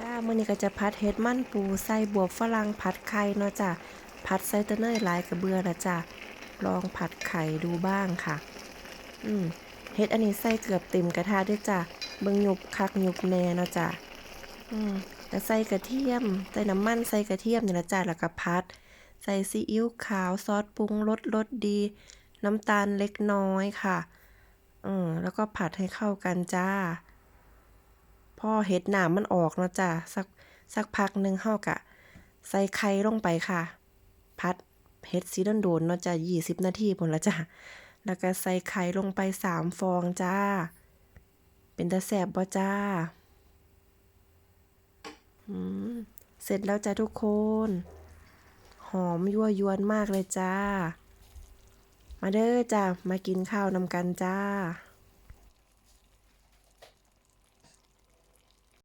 จ้ามื้อนี้ก็จะพัดเฮ็ดมันปูใส่บวบฝรั่งผัดไข่เนาะจ้ะผัดใส่ตะเนยหลายกระเบือละจ้ะลองผัดไข่ดูบ้างค่ะ อืมเฮ็ดอันนี้ใส่เกือบเต็มกระทะด้วยจ้ะเบิ่งหยุบคักหยุบแน่เนาะจ้ะอืมแล้วใส่กระเทียมใส่น้ำมันใส่กระเทียมนี่ละจ้ะแล้วก็พัด ใส่ซีอิ๊วขาวซอสปรุงรสรสดี น้ำตาลเล็กน้อยค่ะอืมแล้วก็ผัดให้เข้ากันจ้า พอเห็ดหนามมันออกเนาะจ้ะสักสักพักหนึ่งเฮากะ ใส่ไข่ลงไปค่ะ พัดเห็ดสีโดนเนาะจ้ะยี่สิบนาทีพุ่นละจ้ะแล้วก็ใส่ไข่ลงไปสามฟองจ้า เป็นตาแสบบ่จ้าเสร็จแล้วจ้ะทุกคน หอมยั่วยวนมากเลยจ้า มาเด้อจ้ะมากินข้าวนำกันจ้า